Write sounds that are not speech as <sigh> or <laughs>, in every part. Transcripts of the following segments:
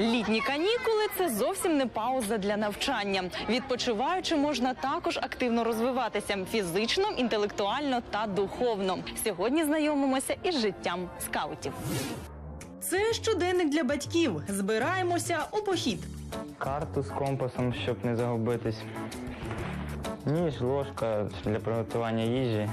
Літні канікули це зовсім не пауза для навчання. Відпочиваючи, можна також активно розвиватися фізично, інтелектуально та духовно. Сьогодні знайомимося із життям скаутів. Це щоденник для батьків. Збираємося у похід. Карту з компасом, щоб не загубитись. Ніж, ложка для приготування їжі.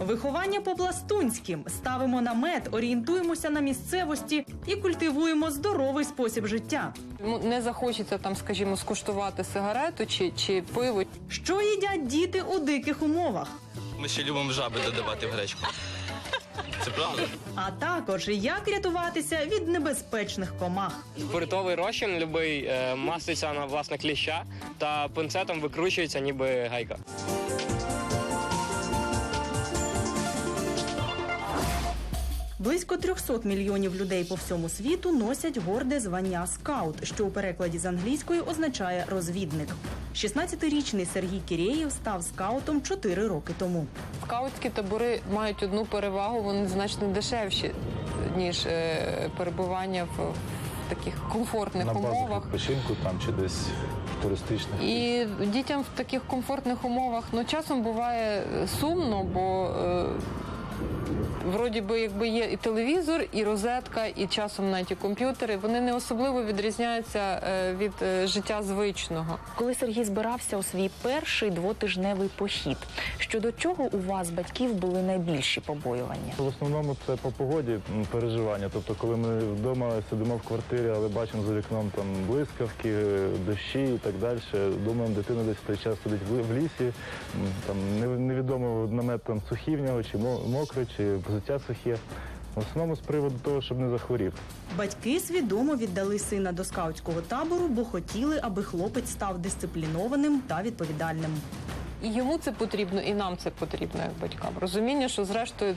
Виховання по-пластунськи. Ставимо намет, орієнтуємося на місцевості і культивуємо здоровий спосіб життя. Не захочеться там, скажімо, скуштувати сигарету чи, чи пиво. Що їдять діти у диких умовах? Ми ще любимо жаби додавати в гречку. Це правда. А також як рятуватися від небезпечних комах. Спиртовий розчин любий е, маститься на власне кліща та пинцетом викручується ніби гайка. Близько 300 мільйонів людей по всьому світу носять горде звання скаут, що у перекладі з англійської означає розвідник. 16-річний Сергій Кірєєв став скаутом 4 роки тому. Скаутські табори мають одну перевагу, вони значно дешевші, ніж е, перебування в, в таких комфортних на умовах. відпочинку там чи десь туристичних. І дітям в таких комфортних умовах ну часом буває сумно, бо е, вроді би якби є і телевізор, і розетка, і часом навіть і комп'ютери. Вони не особливо відрізняються е, від е, життя звичного. Коли Сергій збирався у свій перший двотижневий похід, щодо чого у вас, батьків, були найбільші побоювання? В основному це по погоді переживання. Тобто, коли ми вдома сидимо в квартирі, але бачимо за вікном там блискавки, е, дощі і так далі. Думаємо, дитина десь в той час сидить в лісі. Там не- невідомо намет там нього, чи мо- мокрий, чи взуття сухе. В основному з приводу того, щоб не захворів. Батьки свідомо віддали сина до скаутського табору, бо хотіли, аби хлопець став дисциплінованим та відповідальним. І йому це потрібно, і нам це потрібно як батькам. Розуміння, що зрештою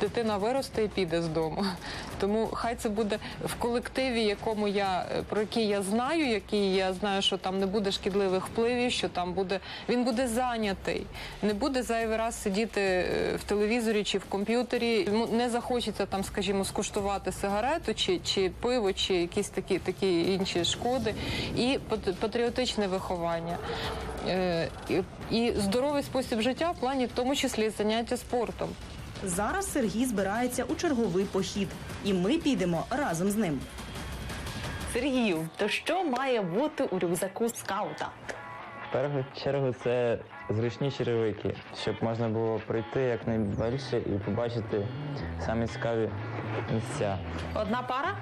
дитина виросте і піде з дому. <laughs> Тому хай це буде в колективі, якому я е, про який я знаю, який я знаю, що там не буде шкідливих впливів, що там буде він буде зайнятий, не буде зайвий раз сидіти е, в телевізорі чи в комп'ютері. Йому не захочеться там, скажімо, скуштувати сигарету чи, чи пиво, чи якісь такі такі інші шкоди, і пат- патріотичне виховання. Е, і здоровий спосіб життя в плані, в тому числі заняття спортом. Зараз Сергій збирається у черговий похід, і ми підемо разом з ним. Сергію, то що має бути у рюкзаку скаута? В першу чергу це зручні черевики, щоб можна було пройти якнайбільше і побачити самі цікаві місця. Одна пара?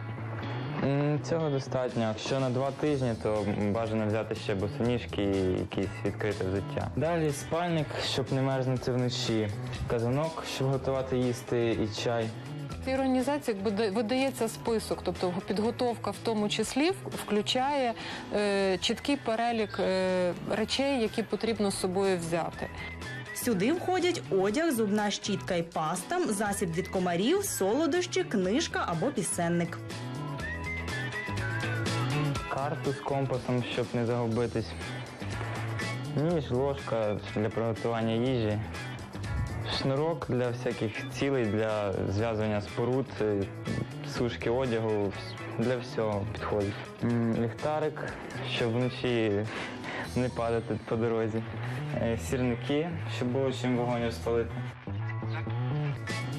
Цього достатньо. Якщо на два тижні, то бажано взяти ще босоніжки і якісь відкрите взуття. Далі спальник, щоб не мерзнути вночі. Казанок, щоб готувати їсти і чай. В цій організації якби видається список, тобто підготовка в тому числі включає е, чіткий перелік е, речей, які потрібно з собою взяти. Сюди входять одяг, зубна щітка і паста, засіб від комарів, солодощі, книжка або пісенник. Карту з компасом, щоб не загубитись. Ніж, ложка для приготування їжі. Шнурок для всяких цілей, для зв'язування споруд, е, сушки одягу, для всього підходить. Ліхтарик, щоб вночі не падати по дорозі. Е, Сірники, щоб було чим вогонь розпалити.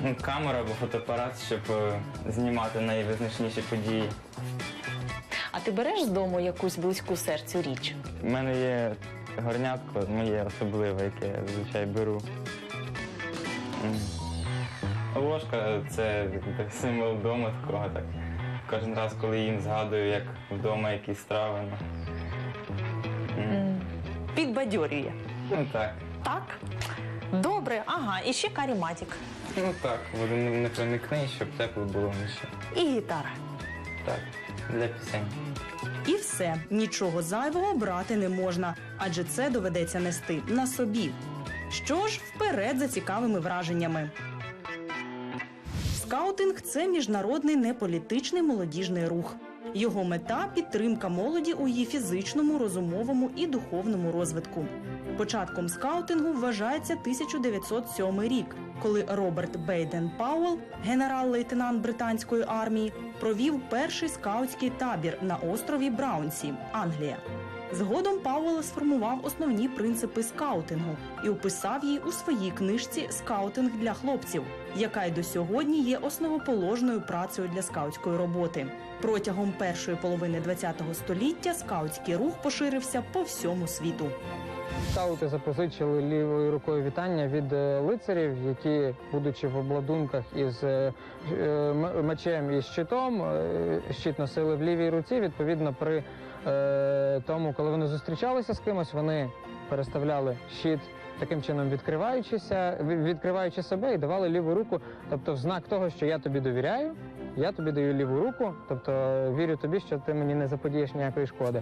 Ну, Камера або фотоапарат, щоб е, знімати найвизначніші події. Ти береш з дому якусь близьку серцю річ? У мене є горнятко, моє особливе, яке я зазвичай беру. Ложка це символ вдома такого. Так. Кожен раз, коли їм згадую, як вдома якісь страви. Ну, Підбадьорює. ну так. Так? Добре, ага, і ще каріматік. Ну так, води не, не проникне, щоб тепло було вночі. І гітара. Так, для пісень. І все, нічого зайвого брати не можна, адже це доведеться нести на собі. Що ж, вперед за цікавими враженнями. Скаутинг це міжнародний неполітичний молодіжний рух. Його мета підтримка молоді у її фізичному, розумовому і духовному розвитку. Початком скаутингу вважається 1907 рік, коли Роберт Бейден Пауел, генерал-лейтенант британської армії, провів перший скаутський табір на острові Браунсі, Англія. Згодом Пауел сформував основні принципи скаутингу і описав її у своїй книжці Скаутинг для хлопців, яка й до сьогодні є основоположною працею для скаутської роботи. Протягом першої половини ХХ століття скаутський рух поширився по всьому світу. Скаути запозичили лівою рукою вітання від е, лицарів, які, будучи в обладунках із е, е, мечем і щитом, щит носили в лівій руці. Відповідно, при е, тому, коли вони зустрічалися з кимось, вони переставляли щит. Таким чином відкриваючися, ві- відкриваючи себе і давали ліву руку, тобто в знак того, що я тобі довіряю, я тобі даю ліву руку, тобто вірю тобі, що ти мені не заподієш ніякої шкоди.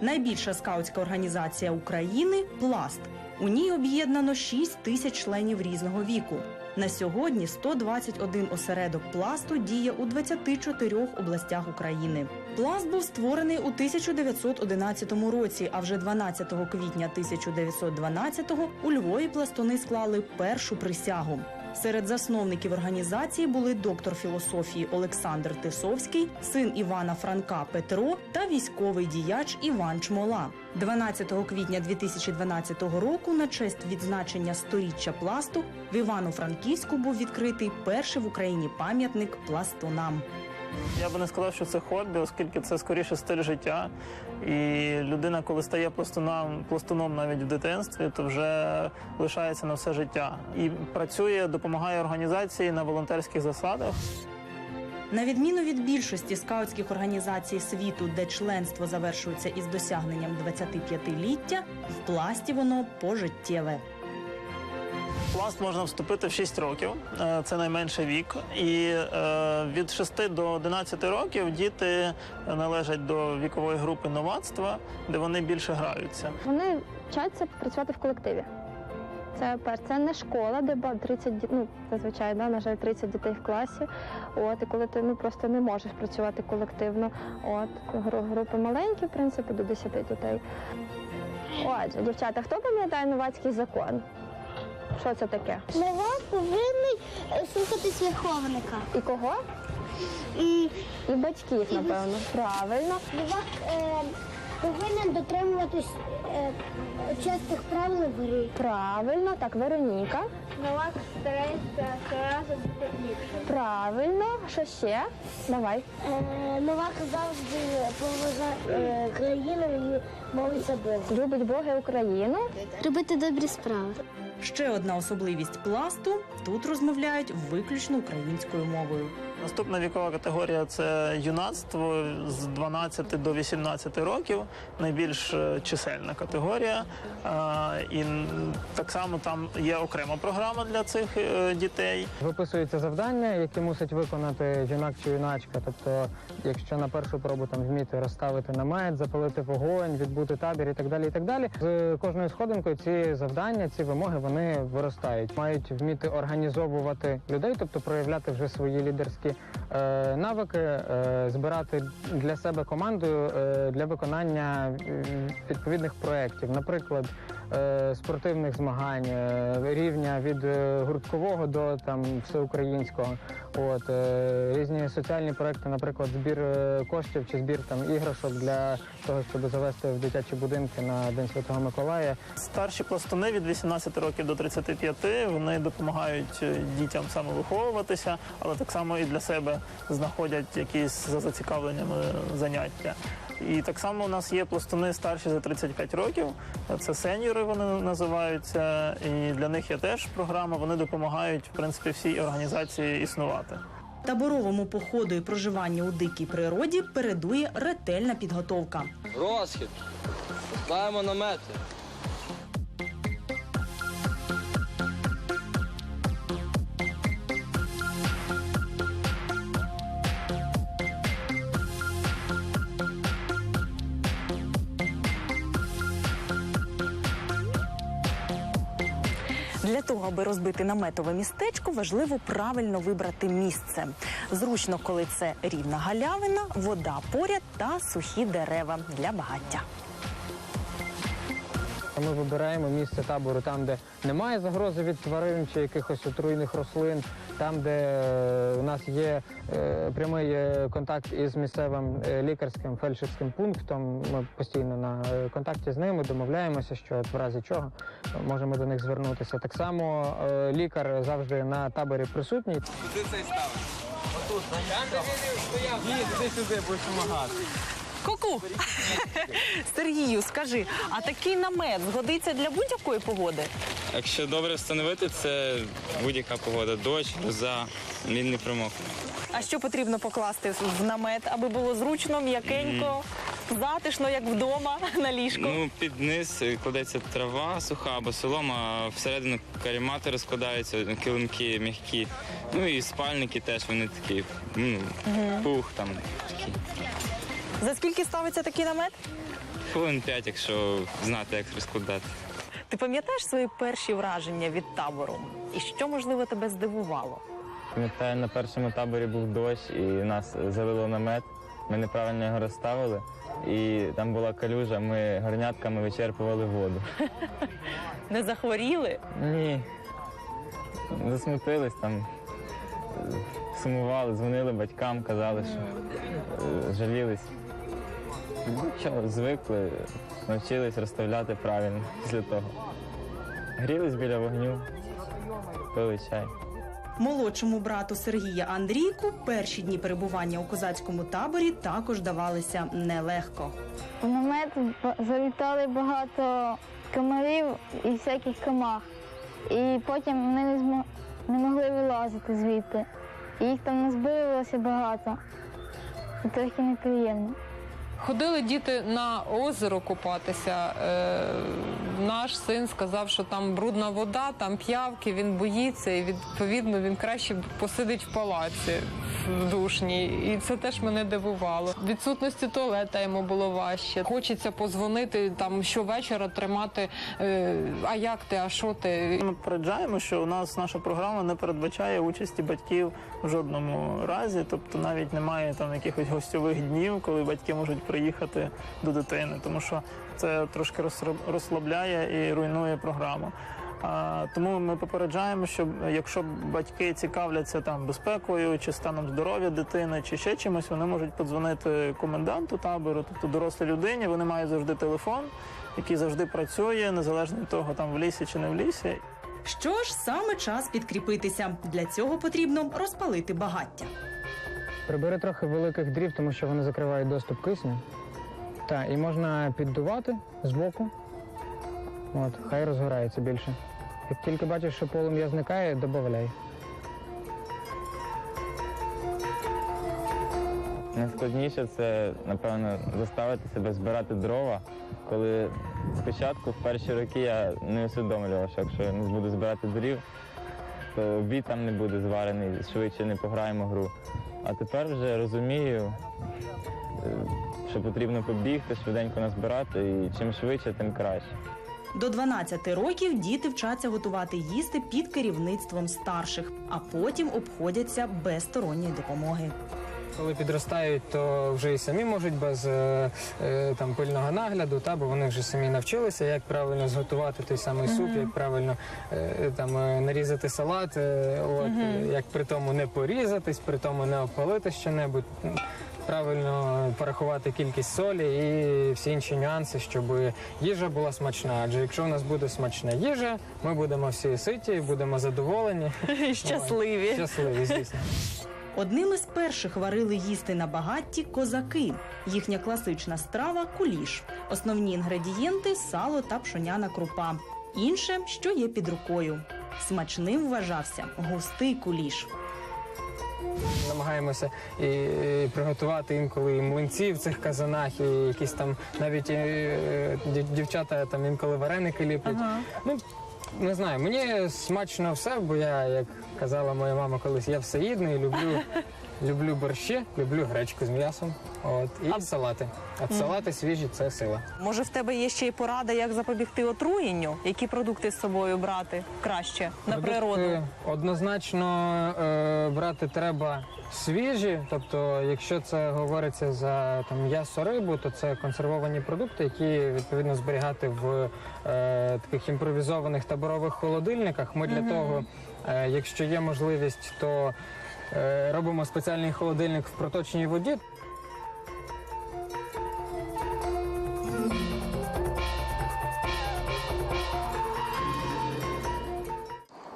Найбільша скаутська організація України Пласт. У ній об'єднано 6 тисяч членів різного віку. На сьогодні 121 осередок пласту діє у 24 областях України. Пласт був створений у 1911 році, а вже 12 квітня 1912-го у Львові пластуни склали першу присягу. Серед засновників організації були доктор філософії Олександр Тисовський, син Івана Франка Петро та військовий діяч Іван Чмола. 12 квітня 2012 року на честь відзначення сторіччя пласту в Івано-Франківську був відкритий перший в Україні пам'ятник пластунам. Я би не сказав, що це хобі, оскільки це скоріше стиль життя. І людина, коли стає пластуном, пластуном навіть в дитинстві, то вже лишається на все життя. І працює, допомагає організації на волонтерських засадах. На відміну від більшості скаутських організацій світу, де членство завершується із досягненням 25-ліття, в пласті воно пожиттєве. Пласт можна вступити в 6 років, е, це найменший вік. І е, від 6 до 11 років діти належать до вікової групи новацтва, де вони більше граються. Вони вчаться працювати в колективі. Це перше, це не школа, де 30, ді- ну, зазвичай, да, на жаль, 30 дітей в класі. От, і коли ти ну, просто не можеш працювати колективно. От, групи маленькі, в принципі, до 10 дітей. Отже, дівчата, хто пам'ятає новацький закон? Що це таке? Новак повинен слухатись верховника. І кого? І батьків, напевно. Правильно. Новак е, повинен дотримуватись е, частих правил гри. Правильно, так, Вероніка. Новак старається щоразу бути ліпшим. Правильно, що ще? Давай. Е, Новак завжди поважає е, країну і молиться Богу. Любить Бога і Україну. Робити добрі справи. Ще одна особливість пласту тут розмовляють виключно українською мовою. Наступна вікова категорія це юнацтво з 12 до 18 років, найбільш е, чисельна категорія. Е, І так само там є окрема програма для цих е, дітей. Виписуються завдання, які мусить виконати юнак чи юначка. Тобто, якщо на першу пробу там вміти розставити намет, запалити вогонь, відбути табір і так далі. І так далі. З кожною сходинкою ці завдання, ці вимоги вони виростають. Мають вміти організовувати людей, тобто проявляти вже свої лідерські навики, е, збирати для себе команду е, для виконання е, відповідних проєктів, наприклад. Е, Спортивних змагань е, рівня від е, гурткового до там всеукраїнського, от різні соціальні проекти, наприклад, збір коштів чи збір там іграшок для того, щоб завести в дитячі будинки на День Святого Миколая. Старші пластуни від 18 років до 35 вони допомагають дітям самовиховуватися, але так само і для себе знаходять якісь за зацікавленнями заняття. І так само у нас є пластуни старші за 35 років. Це сеньори вони називаються. І для них є теж програма. Вони допомагають в принципі всій організації існувати. Таборовому походу і проживанню у дикій природі передує ретельна підготовка. Розхід. Ставимо намети. Того, аби розбити наметове містечко, важливо правильно вибрати місце. Зручно, коли це рівна галявина, вода поряд та сухі дерева для багаття. Ми вибираємо місце табору там, де немає загрози від тварин чи якихось отруйних рослин, там, де е, у нас є е, прямий е, контакт із місцевим лікарським фельдшерським пунктом. Ми постійно на контакті з ними домовляємося, що в разі чого можемо до них звернутися. Так само лікар завжди на таборі присутній. Куди цей ставиш? Отут, Ні, туди сюди будеш допомагати. Ку-ку! Сергію, скажи, а такий намет згодиться для будь-якої погоди? Якщо добре встановити, це будь-яка погода. Дощ, гроза, він не промокне. А що потрібно покласти в намет, аби було зручно, м'якенько, затишно, як вдома на ліжку? Ну, під низ кладеться трава суха або солома, а всередину карімати розкладаються, килимки м'які. Ну і спальники теж вони такі, ну, пух там такі. За скільки ставиться такий намет? Хвилин п'ять, якщо знати, як розкладати. Ти пам'ятаєш свої перші враження від табору? І що можливо тебе здивувало? Пам'ятаю, на першому таборі був дощ, і нас залило намет. Ми неправильно його розставили, і там була калюжа, ми горнятками вичерпували воду. <laughs> Не захворіли? Ні. Засмутились там, сумували, дзвонили батькам, казали, що е, жалілись. Нічого, звикли, навчились розставляти правильно після того. Грілись біля вогню, пили чай. Молодшому брату Сергія Андрійку перші дні перебування у козацькому таборі також давалися нелегко. В намет залітали багато комарів і всяких комах. І потім ми не, змо... не могли вилазити звідти. І їх там назбиралося багато. І трохи неприємно. Ходили діти на озеро купатися. Е, наш син сказав, що там брудна вода, там п'явки, він боїться, і відповідно він краще посидить в палаці в душній. І це теж мене дивувало. Відсутності туалета йому було важче. Хочеться позвонити там щовечора, тримати. Е, а як ти, а що ти? Ми попереджаємо, що у нас наша програма не передбачає участі батьків в жодному разі, тобто навіть немає там якихось гостьових днів, коли батьки можуть приїхати до дитини, тому що це трошки розслабляє і руйнує програму. Тому ми попереджаємо, що якщо батьки цікавляться там безпекою чи станом здоров'я дитини, чи ще чимось, вони можуть подзвонити коменданту табору, тобто дорослій людині. Вони мають завжди телефон, який завжди працює, незалежно від того, там в лісі чи не в лісі. Що ж, саме час підкріпитися. Для цього потрібно розпалити багаття. Прибери трохи великих дрів, тому що вони закривають доступ кисню. Так, і можна піддувати збоку. От, хай розгорається більше. Як тільки бачиш, що полум'я зникає, додай. Найскладніше це, напевно, заставити себе збирати дрова. Коли спочатку, в перші роки, я не усвідомлював, що якщо я не буду збирати дрів, то обід там не буде зварений, швидше не пограємо гру. А тепер вже розумію, е, що потрібно побігти, швиденько назбирати, і чим швидше, тим краще. До 12 років діти вчаться готувати їсти під керівництвом старших, а потім обходяться без сторонньої допомоги. Коли підростають, то вже і самі можуть без е, е, там пильного нагляду, та бо вони вже самі навчилися, як правильно зготувати той самий суп, як правильно е, там е, нарізати салат, е, от е, як при тому не порізатись, при тому не обпалити щонебудь. Правильно порахувати кількість солі і всі інші нюанси, щоб їжа була смачна. Адже якщо в нас буде смачна їжа, ми будемо всі ситі, будемо задоволені. <laughs> Щасливі. Щасливі, звісно. Одним із перших варили їсти на багатті козаки. Їхня класична страва куліш. Основні інгредієнти сало та пшоняна крупа. Інше, що є під рукою. Смачним вважався густий куліш. Намагаємося і, і приготувати інколи і млинці в цих казанах, і якісь там навіть е, дів- дівчата там інколи вареники ліплять. Ну не знаю, мені смачно все, бо я, як казала моя мама колись, я всеїдний, люблю люблю борщі, люблю гречку з м'ясом. От і салати. От Мгм. салати свіжі це сила. Може, в тебе є ще й порада, як запобігти отруєнню? Які продукти з собою брати краще на природу? Однозначно е, брати треба свіжі. Тобто, якщо це говориться за там м'ясо рибу, то це консервовані продукти, які відповідно зберігати в е, таких імпровізованих таборових холодильниках. Ми для того, е, якщо є можливість, то робимо спеціальний холодильник в проточній воді.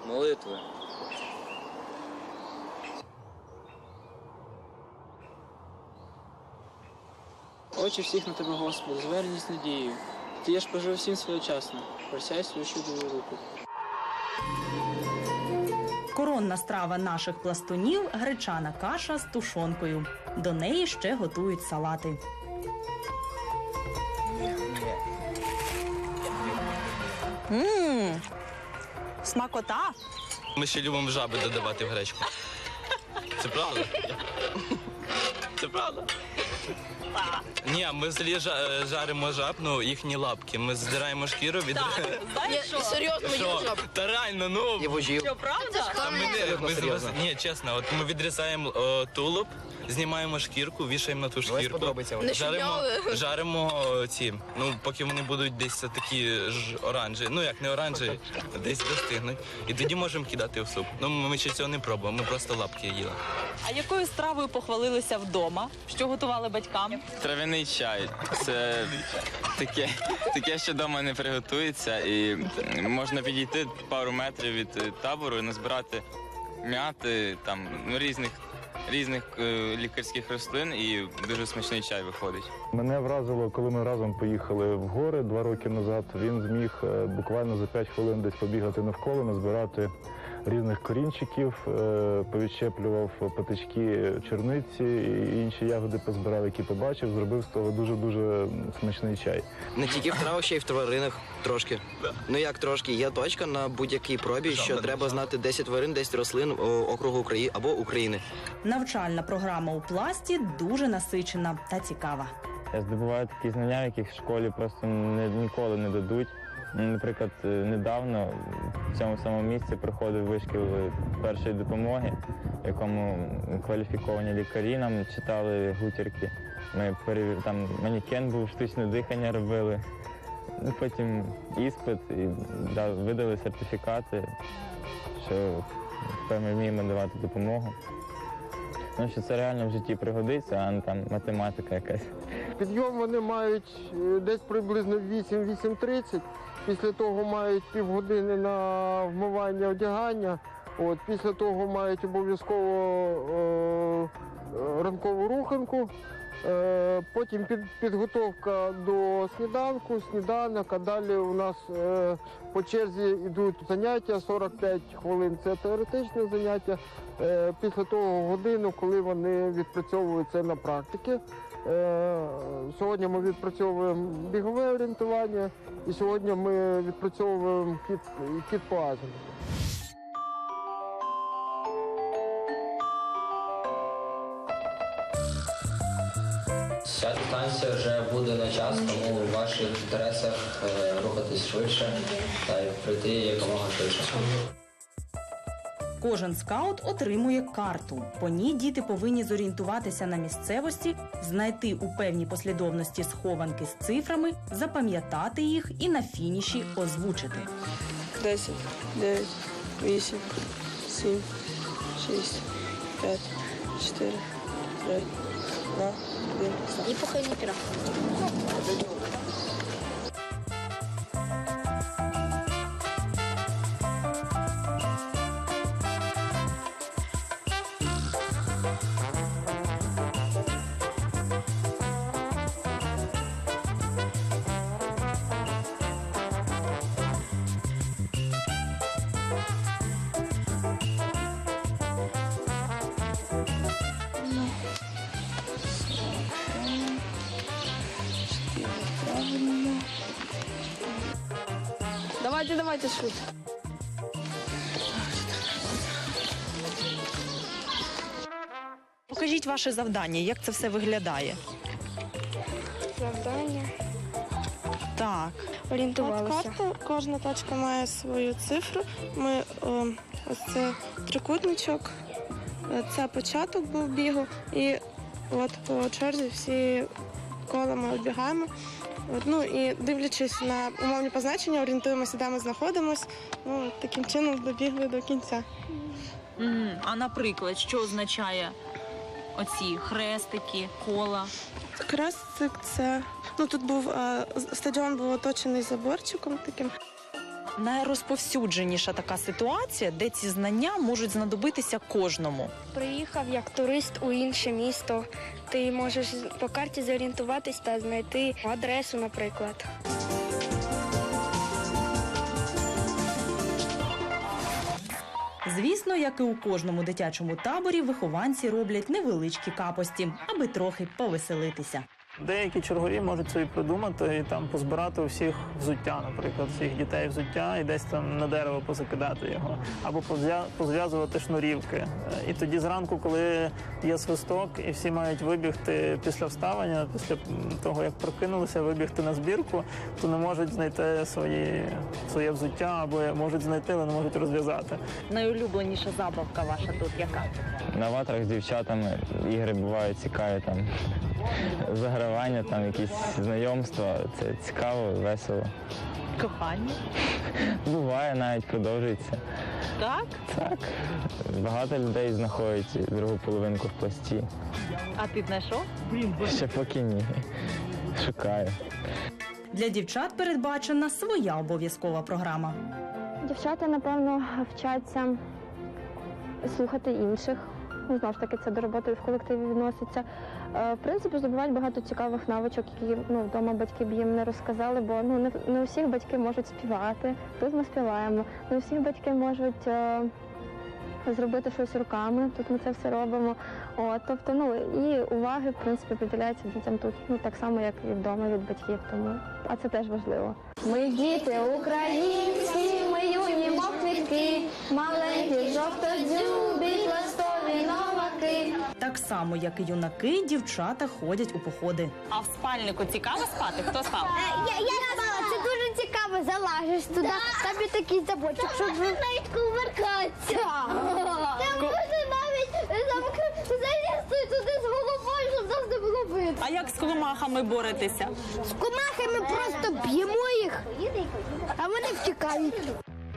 Молитви. Очі всіх на тебе, Господи, звернись з надією. Ти є ж пожив всім своєчасно. Просяй свою чудову руку. Коронна страва наших пластунів гречана каша з тушонкою. До неї ще готують салати. Мм, смакота. Ми ще любимо жаби додавати в гречку. Це правда? Це правда? Ні, ми взагалі жа- жаримо жаб, ну їхні лапки. Ми здираємо шкіру від. Знаєш що? Що? Та реально, ну. Що, правда? Та ми не ми з ні, чесно, от ми відрізаємо о, тулуб, знімаємо шкірку, вішаємо на ту шкірку. Не Жаримо, жаримо о, ці. Ну, поки вони будуть десь такі ж оранжеві. Ну як не оранжеві, десь достигнуть. І тоді можемо кидати в суп. Ну ми ще цього не пробуємо, ми просто лапки їли. А якою стравою похвалилися вдома? Що готували батькам? Травяний чай. Це таке, таке, що вдома не приготується, і можна підійти пару метрів від е, табору і назбирати м'яти там ну, різних, різних е, лікарських рослин, і дуже смачний чай виходить. Мене вразило, коли ми разом поїхали в гори два роки назад. Він зміг е, буквально за 5 хвилин десь побігати навколо, назбирати різних корінчиків, е, повідщеплював патички черниці і інші ягоди позбирав, які побачив. Зробив з того дуже дуже смачний чай. Не тільки в травах, ще й в тваринах трошки. Ну як трошки, є точка на будь-якій пробі, що треба знати 10 тварин, 10 рослин округу України або України. Навчальна програма у пласті дуже насичена та цікава. Я здобуваю такі знання, яких в школі просто не, ніколи не дадуть. Ну, Наприклад, е, недавно в цьому самому місці проходив вишкіл першої допомоги, в якому кваліфіковані лікарі нам читали гутірки. Ми перевір... там манікен був, штучне дихання робили. Ну, Потім іспит і видали сертифікати, що ми вміємо давати допомогу. Ну, що це реально в житті пригодиться, а не там математика якась. Підйом вони мають е, десь приблизно 8-8.30. Після того мають півгодини на вмивання одягання. От, після того мають обов'язково е, ранкову руханку. Е, потім під, підготовка до сніданку, сніданок, а далі у нас е, по черзі йдуть заняття 45 хвилин. Це теоретичне заняття. Е, після того годину, коли вони відпрацьовують це на практиці. Е, Сьогодні ми відпрацьовуємо бігове орієнтування і сьогодні ми відпрацьовуємо кіт, кіт по азимуту. Ця дистанція вже буде на час, тому у ваших інтересах е, рухатись швидше та й пройти якомога швидше. Кожен скаут отримує карту. По ній діти повинні зорієнтуватися на місцевості, знайти у певній послідовності схованки з цифрами, запам'ятати їх і на фініші озвучити. 10, 9, 8, 7, 6, 5, 4, 3, 2, 1. І поки не піра. Давайте, давайте швидко. покажіть ваше завдання, як це все виглядає. Завдання. Так. Орієнтувалися. Карта, кожна тачка має свою цифру. Ми о, ось це трикутничок, е, це початок був бігу, і от по черзі всі кола ми обігаємо. Ну і дивлячись на умовні позначення, орієнтуємося, де ми знаходимося. Ну, таким чином добігли до кінця. Мгм. А наприклад, що означає оці хрестики, кола? Хрестик, це. Ну тут був е, стадіон був оточений заборчиком таким. Найрозповсюдженіша така ситуація, де ці знання можуть знадобитися кожному. Приїхав як турист у інше місто. Ти можеш по карті зорієнтуватись та знайти адресу, наприклад. Звісно, як і у кожному дитячому таборі, вихованці роблять невеличкі капості, аби трохи повеселитися. Деякі чергові можуть собі придумати і там позбирати у всіх взуття, наприклад, всіх дітей взуття, і десь там на дерево позакидати його, або позв'язувати шнурівки. І тоді зранку, коли є свисток, і всі мають вибігти після вставання, після того як прокинулися, вибігти на збірку, то не можуть знайти свої своє взуття, або можуть знайти, але не можуть розв'язати. Найулюбленіша забавка ваша тут яка? На ватрах з дівчатами ігри бувають цікаві там. Загравання, там якісь знайомства. Це цікаво, весело. Кохання. Буває, навіть продовжується. Так? Так. Багато людей знаходять другу половинку в пласті. А ти знайшов? Ще поки ні. Шукаю. Для дівчат передбачена своя обов'язкова програма. Дівчата, напевно, вчаться слухати інших. Ну, знову ж таки, це до роботи в колективі відноситься. Е, В принципі, здобувають багато цікавих навичок, які ну, вдома батьки б їм не розказали, бо ну, не, не усіх батьки можуть співати. Тут ми співаємо. Не усі батьки можуть е, зробити щось руками. Тут ми це все робимо. От, тобто, ну і уваги, в принципі, приділяється дітям тут, ну так само, як і вдома від батьків. Тому а це теж важливо. Ми діти українські, ми юні мов маленькі. Так само, як і юнаки, дівчата ходять у походи. А в спальнику цікаво спати? Хто спав? Я, я спала, це дуже цікаво, залажиш туди, там є такий забочок, щоб навіть кувыркатися. Там можна навіть замк- залізти туди з головою, щоб не було видно. А як з комахами боретеся? З комахами просто б'ємо їх, а вони втікають.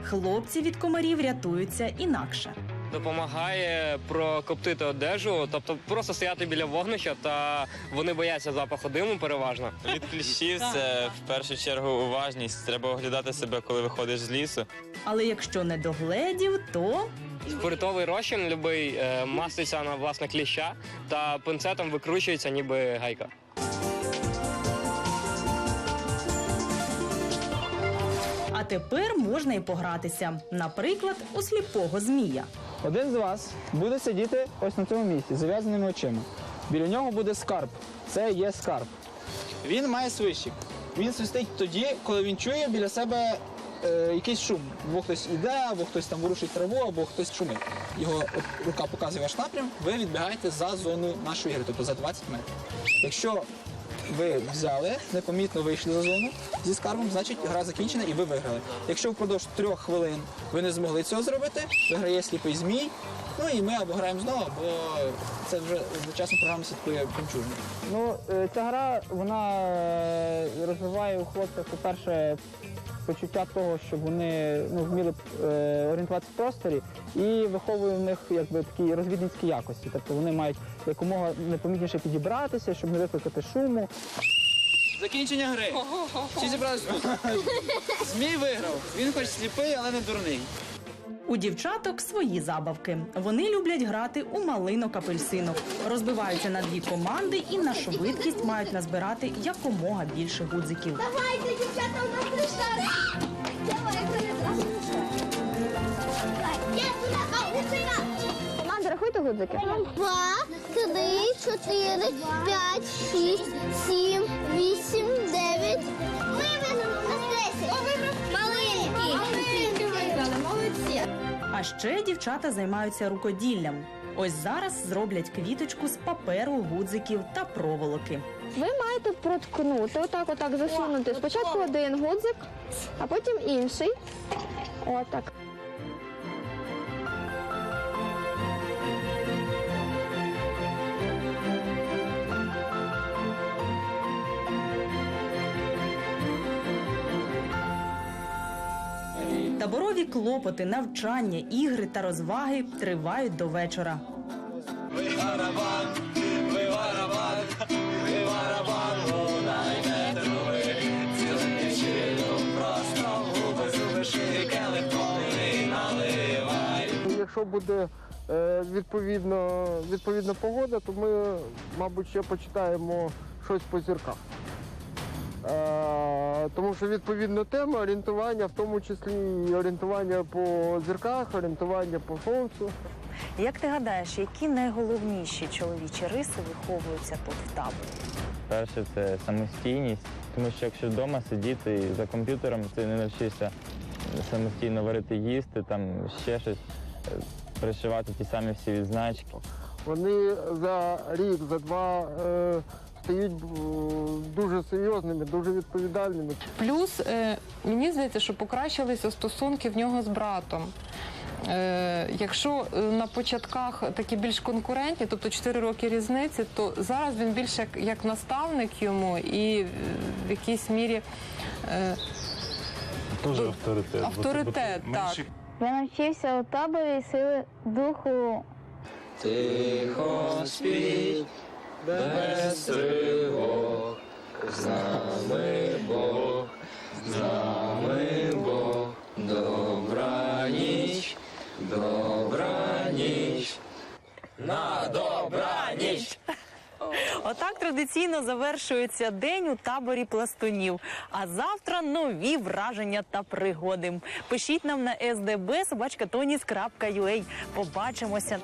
Хлопці від комарів рятуються інакше. Допомагає прокоптити одежу, тобто просто стояти біля вогнища, та вони бояться запаху диму переважно. Від кліщів це в першу чергу уважність. Треба оглядати себе, коли виходиш з лісу. Але якщо не догледів, то Спиртовий розчин любий е, маститься на власне кліща та пинцетом викручується, ніби гайка. а тепер можна і погратися. Наприклад, у сліпого змія. Один з вас буде сидіти ось на цьому місці, з зав'язаними очима. Біля нього буде скарб. Це є скарб. Він має свищик. Він свистить тоді, коли він чує біля себе е, якийсь шум. Або хтось іде, або хтось там ворушить траву, або хтось шумить. Його рука показує ваш напрям, ви відбігаєте за зону нашої гри, тобто за 20 метрів. Якщо ви взяли, непомітно вийшли за зону зі скарбом, значить гра закінчена і ви виграли. Якщо впродовж трьох хвилин ви не змогли цього зробити, виграє сліпий змій. Ну і ми або граємо знову, або це вже за часом програми слідкує кончужник. Ну, е, ця гра вона е, розвиває у хлопцях, по-перше, почуття того, щоб вони ну, вміли е, орієнтуватися в просторі, і виховує в них якби такі розвідницькі якості. Тобто вони мають якомога непомітніше підібратися, щоб не викликати шуму. Закінчення гри. Всі зібралися тут. Змій виграв. Він хоч сліпий, але не дурний. У дівчаток свої забавки. Вони люблять грати у малинок апельсинок, розбиваються на дві команди і на швидкість мають назбирати якомога більше гудзиків. Давайте, дівчата, у нас. Давай, Галина. Команда, рахуйте гудзики. Два, три, чотири, п'ять, шість, сім, вісім, дев'ять. Ми виграли у молодці. А ще дівчата займаються рукоділлям. Ось зараз зроблять квіточку з паперу, гудзиків та проволоки. Ви маєте проткнути, отак, отак засунути. Спочатку один гудзик, а потім інший. Отак. Клопоти, навчання, ігри та розваги тривають до вечора. Якщо буде е, відповідно, відповідна погода, то ми, мабуть, ще почитаємо щось по зірках. Тому що відповідна тема орієнтування, в тому числі і орієнтування по зірках, орієнтування по сонцю. Як ти гадаєш, які найголовніші чоловічі риси виховуються тут в таборі? Перше це самостійність, тому що якщо вдома сидіти за комп'ютером, ти не навчишся самостійно варити їсти, там ще щось, е, пришивати ті самі всі відзначки. Вони за рік, за два е, стають е, дуже серйозними, дуже відповідальними. Плюс е, мені здається, що покращилися стосунки в нього з братом. Е, якщо на початках такі більш конкурентні, тобто 4 роки різниці, то зараз він більше як, як наставник йому і в якійсь мірі е, Теж авторитет. авторитет. Так. Я навчився у таборі сили духу. Тихо спіть, без тривог, з нами Бог, з нами Бог, добра ніч, добра ніч, на добра ніч. Отак традиційно завершується день у таборі пластунів. А завтра нові враження та пригоди. Пишіть нам на sdb собачкатоніс.ua. Побачимося.